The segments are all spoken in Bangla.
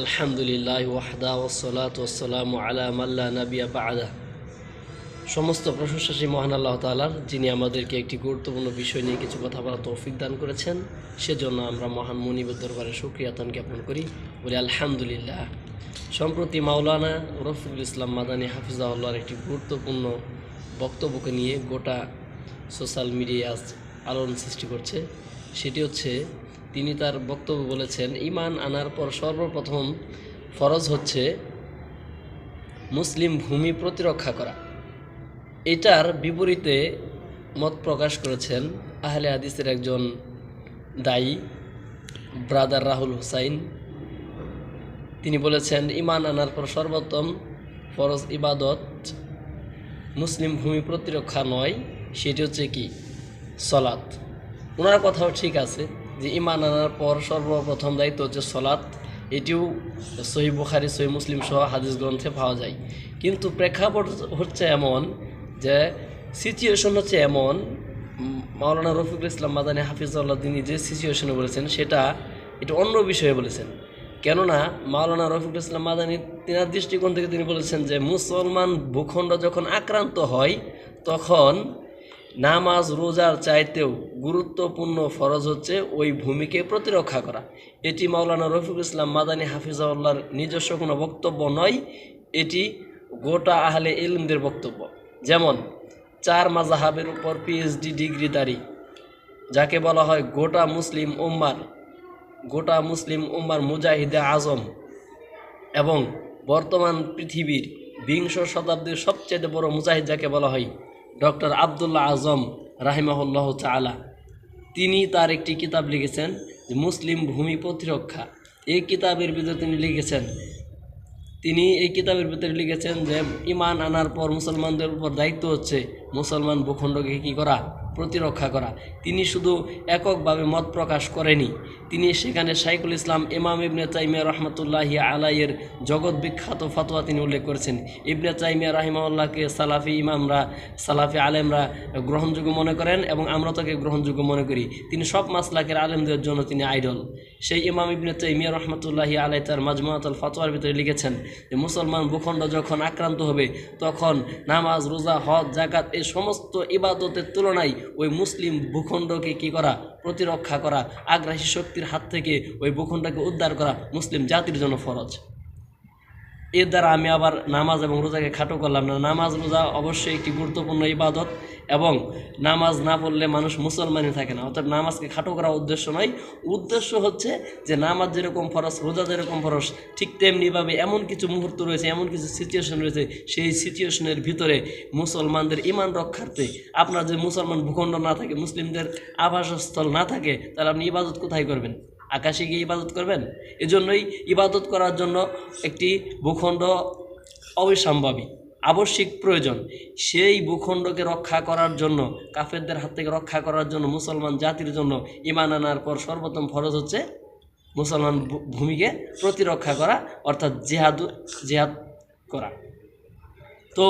আলহামদুলিল্লাহ ওয়াহদা ওসলাত ওসালাম আলা মাল্লা নাবিয়া বাদা সমস্ত প্রশংসা সেই মহান আল্লাহ তালার যিনি আমাদেরকে একটি গুরুত্বপূর্ণ বিষয় নিয়ে কিছু কথা বলার তৌফিক দান করেছেন, সেজন্য আমরা মহান মনিবের দরবারে সুক্রিয়াতান জ্ঞাপন করি। বলি আলহামদুলিল্লাহ। সম্প্রতি মাওলানা রফিকুল ইসলাম মাদানী হাফিজাউল্লাহর একটি গুরুত্বপূর্ণ বক্তব্যকে নিয়ে গোটা সোশ্যাল মিডিয়ায় আজ আলোড়ন সৃষ্টি করছে। সেটি হচ্ছে তিনি তার বক্তব্য বলেছেন ইমান আনার পর সর্বপ্রথম ফরজ হচ্ছে মুসলিম ভূমি প্রতিরক্ষা করা। এটার বিপরীতে মত প্রকাশ করেছেন আহলে হাদিসের একজন দায়ী ব্রাদার রাহুল হুসাইন। তিনি বলেছেন ইমান আনার পর সর্বোত্তম ফরজ ইবাদত মুসলিম ভূমি প্রতিরক্ষা নয়, সেটি হচ্ছে কি? সলাৎ। ওনার কথাও ঠিক আছে। যে ইমান আনার পর সর্বপ্রথম দায়িত্ব হচ্ছে সলাৎ। এটিও সহি বুখারি, সহি মুসলিম সহ হাদিস গ্রন্থে পাওয়া যায়। কিন্তু প্রেক্ষাপট হচ্ছে এমন যে সিচুয়েশন হচ্ছে এমন, মাওলানা রফিকুল ইসলাম মাদানী হাফিজউল্লাহ তিনি যে সিচুয়েশনে বলেছেন সেটা এটা অন্য বিষয়ে বলেছেন। কেননা মাওলানা রফিকুল ইসলাম মাদানী তিনার দৃষ্টিকোণ থেকে তিনি বলেছেন যে মুসলমান ভূখণ্ড যখন আক্রান্ত হয়, তখন নামাজ, রোজার চাইতেও গুরুত্বপূর্ণ ফরজ হচ্ছে ওই ভূমিকে প্রতিরক্ষা করা। এটি মাওলানা রফিকুল ইসলাম মাদানী হাফিজাউল্লাহর নিজস্ব কোনো বক্তব্য নয়, এটি গোটা আহলে ইলমদের বক্তব্য। যেমন, চার মাজাহাবের উপর পিএইচডি ডিগ্রিদারি যাকে বলা হয় গোটা মুসলিম উম্মার, গোটা মুসলিম উম্মার মুজাহিদে আজম এবং বর্তমান পৃথিবীর বিংশ শতাব্দীর সবচেয়ে বড় মুজাহিদ যাকে বলা হয় ডক্টর আবদুল্লাহ আজম রাহিমাহুল্লাহ চালা তিনি তার একটি কিতাব লিখেছেন যে মুসলিম ভূমি প্রতিরক্ষা। এই কিতাবের ভিতরে তিনি লিখেছেন, তিনি এই কিতাবের ভিতরে লিখেছেন যে, ইমান আনার পর মুসলমানদের উপর দায়িত্ব হচ্ছে মুসলমান ভূখণ্ডকে কী করা? প্রতিরক্ষা করা। তিনি শুধু এককভাবে মত প্রকাশ করেনি। তিনি সেখানে শাইকুল ইসলাম, ইমাম ইবনে তাইমিয়া রহমতুল্লাহি আলাইয়ের জগৎ বিখ্যাত ফতোয়া তিনি উল্লেখ করেছেন। ইবনে তাইমিয়া রাহিমাউল্লাহকে সালাফি ইমামরা, সালাফি আলেমরা গ্রহণযোগ্য মনে করেন এবং আমরা তাকে গ্রহণযোগ্য মনে করি। তিনি সব মাসলাকের আলেমদের জন্য তিনি আইডল। সেই ইমাম ইবনে তাইমিয়া রহমতুল্লাহি আলাই তার মাজমুয়াতুল ফতোয়ার ভিতরে লিখেছেন যে, মুসলমান ভূখণ্ড যখন আক্রান্ত হবে, তখন নামাজ, রোজা, হজ জাকাত এই সমস্ত ইবাদতের তুলনায় ওই মুসলিম ভূখণ্ডকে কি করা? প্রতিরক্ষা করা। আগ্রাসী শক্তির হাত থেকে ওই ভূখণ্ডকে উদ্ধার করা মুসলিম জাতির জন্য ফরজ। এর দ্বারা আমি আবার নামাজ এবং রোজাকে খাটো করলাম না। নামাজ, রোজা অবশ্যই একটি গুরুত্বপূর্ণ ইবাদত এবং নামাজ না পড়লে মানুষ মুসলমানই থাকে না। অর্থাৎ নামাজকে খাটো করা উদ্দেশ্য নয়। উদ্দেশ্য হচ্ছে যে নামাজ যেরকম ফরস রোজা যেরকম ফরস ঠিক তেমনিভাবে এমন কিছু মুহূর্ত রয়েছে, এমন কিছু সিচুয়েশন রয়েছে, সেই সিচুয়েশনের ভিতরে মুসলমানদের ইমান রক্ষার্থে আপনার যে মুসলমান ভূখণ্ড না থাকে, মুসলিমদের আবাসস্থল না থাকে, তাহলে আপনি ইবাদত কোথায় করবেন? আকাশে গিয়ে ইবাদত করবেন? এজন্যই ইবাদত করার জন্য একটি ভূখণ্ড অবিসম্ভাবী, আবশ্যিক প্রয়োজন। সেই ভূখণ্ডকে রক্ষা করার জন্য, কাফেরদের হাত থেকে রক্ষা করার জন্য, মুসলমান জাতির জন্য ইমান আনার পর সর্বোত্তম ফরজ হচ্ছে মুসলমান ভূমিকে প্রতিরক্ষা করা, অর্থাৎ জেহাদ জেহাদ করা। তো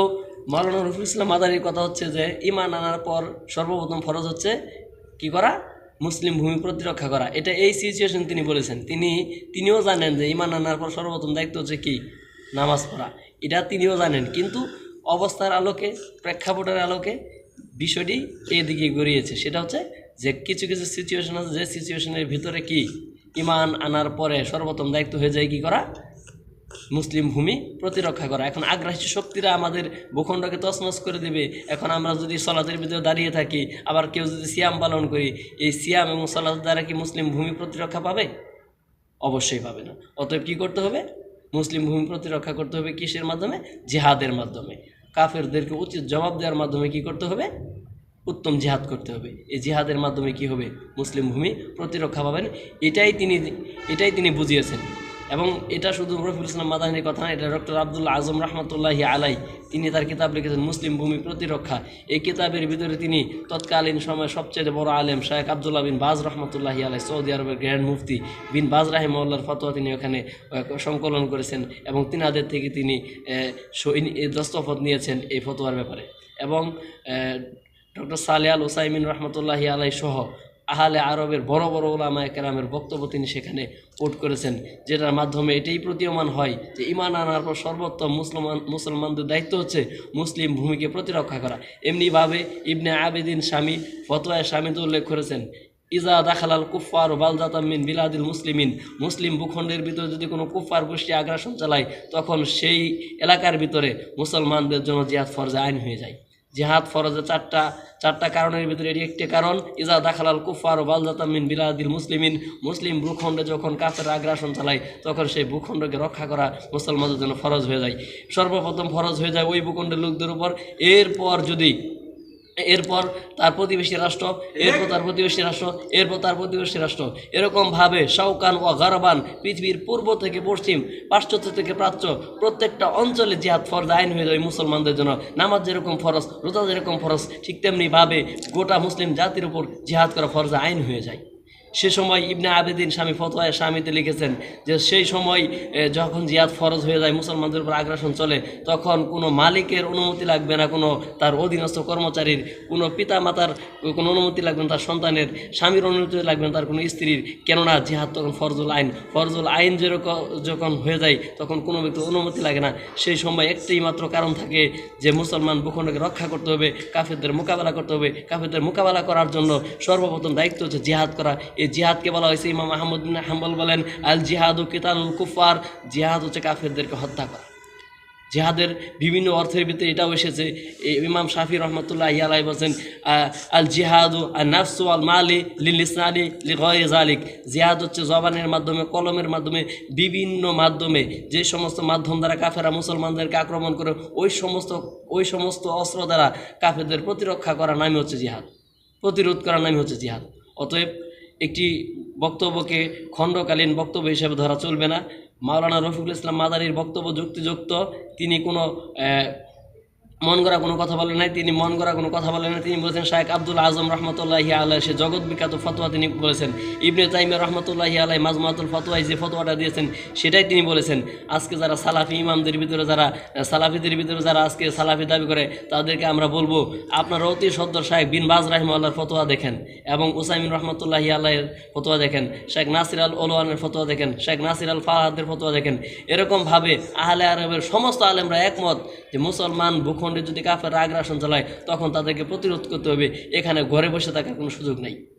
মাওলানা রফিকুল ইসলাম মাদারির কথা হচ্ছে যে ইমান আনার পর সর্বপ্রথম ফরজ হচ্ছে কি করা? মুসলিম ভূমি প্রতিরক্ষা করা। এটা এই সিচুয়েশন তিনি বলেছেন। তিনি, তিনিও জানেন যে ইমান আনার পর সর্বপ্রথম দায়িত্ব হচ্ছে কি? নামাজ পড়া। এটা তিনিও জানেন। কিন্তু অবস্থার আলোকে, প্রেক্ষাপটের আলোকে বিষয়টি এদিকে গড়িয়েছে। সেটা হচ্ছে যে কিছু কিছু সিচুয়েশন আছে, যে সিচুয়েশনের ভিতরে কি? ইমান আনার পরে সর্বপ্রথম দায়িত্ব হয়ে যায় কি করা? মুসলিম ভূমি প্রতিরক্ষা করা। এখন আগ্রাসী শক্তিরা আমাদের ভূখণ্ডকে তছনছ করে দেবে। এখন আমরা যদি সলাতের ভিতরে দাঁড়িয়ে থাকি, আবার কেউ যদি সিয়াম পালন করি, এই সিয়াম এবং সলাতের দ্বারা কি মুসলিম ভূমি প্রতিরক্ষা পাবে? অবশ্যই পাবে না। অতএব কী করতে হবে? মুসলিম ভূমি প্রতিরক্ষা করতে হবে কিসের মাধ্যমে? জিহাদের মাধ্যমে। কাফেরদেরকে উচিত জবাব দেওয়ার মাধ্যমে কি করতে হবে? উত্তম জিহাদ করতে হবে। এই জিহাদের মাধ্যমে কি হবে? মুসলিম ভূমি প্রতিরক্ষা পাবেন। এটাই তিনি এটাই তিনি বুঝিয়েছেন। এবং এটা শুধু রফিউল ইসলাম মাদানির কথা না, এটা ডক্টর আবদুল্লাহ আজম রহমতুল্লাহি আলাই তিনি তার কিতাব লিখেছেন মুসলিম ভূমি প্রতিরক্ষা। এই কিতাবের ভিতরে তিনি তৎকালীন সময় সবচেয়ে বড় আলেম শাহেখ আবদুল্লাহ বিন বাজ রহমতুল্লাহি আলাই সৌদি আরবের গ্র্যান্ড মুফতি বিন বাজ রাহিমউল্লাহর ফতোয়া তিনি ওখানে সংকলন করেছেন এবং তিনাদের থেকে তিনি দস্তখত নিয়েছেন এই ফতোয়ার ব্যাপারে। এবং ডক্টর সালে আল ওসাইমিন রহমতুল্লাহি আলাই সহ আহলে আরবের বড় বড় ওলামা কেরামের বক্তব্য তিনি সেখানে কোট করেছেন, যেটার মাধ্যমে এটাই প্রতীয়মান হয় যে ইমান আনার পর সর্বোত্তম মুসলমান, মুসলমানদের দায়িত্ব হচ্ছে মুসলিম ভূমিকে প্রতিরক্ষা করা। এমনিভাবে ইবনে আবেদিন স্বামী, ফতোয়ায় স্বামীতে উল্লেখ করেছেন, ইজা দাখালাল কুফার বালজাতামিন বিলাদিল মুসলিমিন মুসলিম ভূখণ্ডের ভিতরে যদি কোনো কুফার গোষ্ঠী আগ্রাসন চালায়, তখন সেই এলাকার ভিতরে মুসলমানদের জন্য জিহাদ ফরজা আইন হয়ে যায়। জিহাদ ফরজে চারটা চারটা কারণের ভিতরে এটি একটি কারণ, ইজা দাখালাল কুফার ও বালজাতামিন বিলাদিল মুসলিমিন, মুসলিম ভূখণ্ডে যখন কাফের আগ্রাসন চালায়, তখন সেই ভূখণ্ডকে রক্ষা করা মুসলমানদের জন্য ফরজ হয়ে যায়। সর্বপ্রথম ফরজ হয়ে যায় ওই ভূখণ্ডের লোকদের উপর। এরপর যদি এরপর তার প্রতিবেশী রাষ্ট্র, এরপর তার প্রতিবেশী রাষ্ট্র, এরপর তার প্রতিবেশী রাষ্ট্র। এরকমভাবে সাউকান ও গারবান পৃথিবীর পূর্ব থেকে পশ্চিম, পাশ্চাত্য থেকে প্রাচ্য, প্রত্যেকটা অঞ্চলে জিহাদ ফরজ আইন হয়ে যায় মুসলমানদের জন্য। নামাজ যেরকম ফরজ, রোজা যেরকম ফরজ, ঠিক তেমনিভাবে গোটা মুসলিম জাতির উপর জিহাদ করা ফরজ আইন হয়ে যায়। সে সময় ইবনে আবেদিন স্বামী ফতোয়া স্বামীতে লিখেছেন যে সেই সময় যখন জিয়াদ ফরজ হয়ে যায়, মুসলমানদের উপর আগ্রাসন চলে, তখন কোনো মালিকের অনুমতি লাগবে না, কোনো তার অধীনস্থ কর্মচারীর, কোনো পিতা মাতার কোনো অনুমতি লাগবে না, তার সন্তানের স্বামীর অনুমতি লাগবে না, তার কোনো স্ত্রীর। কেননা জিহাদ তখন ফরজুল আইন ফরজুল আইন যেরকম যখন হয়ে যায়, তখন কোনো ব্যক্তির অনুমতি লাগে না। সেই সময় একটাই মাত্র কারণ থাকে যে মুসলমান ভূখণ্ডকে রক্ষা করতে হবে, কাফেরদের মোকাবেলা করতে হবে। কাফেরদের মোকাবেলা করার জন্য সর্বপ্রথম দায়িত্ব হচ্ছে জিহাদ করা। এই জিহাদকে বলা হয়েছে, ইমাম আহমদিন হাম্বল বলেন, আল জিহাদু কিতালুল কুফার জিহাদ হচ্ছে কাফেরদেরকে হত্যা করা। জিহাদের বিভিন্ন অর্থের ভিতরে এটাও এসেছে ইমাম শাফি রহমতুল্লাহ ইয়ালাই বলছেন আল জিহাদু আর নাফসু আল মালি লিল ইসনালি লি গয়রি জালিক জিহাদ হচ্ছে জবানের মাধ্যমে, কলমের মাধ্যমে, বিভিন্ন মাধ্যমে, যে সমস্ত মাধ্যম দ্বারা কাফেরা মুসলমানদেরকে আক্রমণ করে, ওই সমস্ত ওই সমস্ত অস্ত্র দ্বারা কাফেরদের প্রতিরক্ষা করার নামই হচ্ছে জিহাদ। প্রতিরোধ করার নামই হচ্ছে জিহাদ। অতএব একটি বক্তব্যকে খণ্ডকালীন বক্তব্য হিসেবে ধরা চলবে না। মাওলানা রফিকুল ইসলাম মাদারির বক্তব্য যুক্তিযুক্ত। তিনি কোনো মন গড়া কোনো কথা বলেন নাই, তিনি মন গড়া কোনো কথা বলেন না তিনি বলেছেন শাহেখ আব্দুল আজম রহমতুল্লাহি আল্লাহ সে জগৎ বিখ্যাত ফতোয়া তিনি বলেছেন। ইবনে তাইমিয়া রহমতুল্লাহি আলাই মাজমাতুল ফতোয়ায় যে ফতোয়াটা দিয়েছেন, সেটাই তিনি বলেছেন। আজকে যারা সালাফি ইমামদের ভিতরে যারা, সালাফিদের ভিতরে যারা আজকে সালাফি দাবি করে, তাদেরকে আমরা বলব, আপনারা অতি সদ্দর শাহেখ বিন বাজ রাহিমাল্লাহর ফতোয়া দেখেন এবং উসাইমিন রহমতুল্লাহি আল্লাহের ফতোয়া দেখেন শেখ নাসির আল ওলোয়ানের ফতোয়া দেখেন শেখ নাসির আল ফাহাদের ফতোয়া দেখেন। এরকমভাবে আহলে আরবের সমস্ত আলেমরা একমত যে মুসলমান ভূখণ্ডে যদি কাফের আগ্রাসন চালায়, তখন তাদেরকে প্রতিরোধ করতে হবে। এখানে ঘরে বসে থাকার কোনো সুযোগ নেই।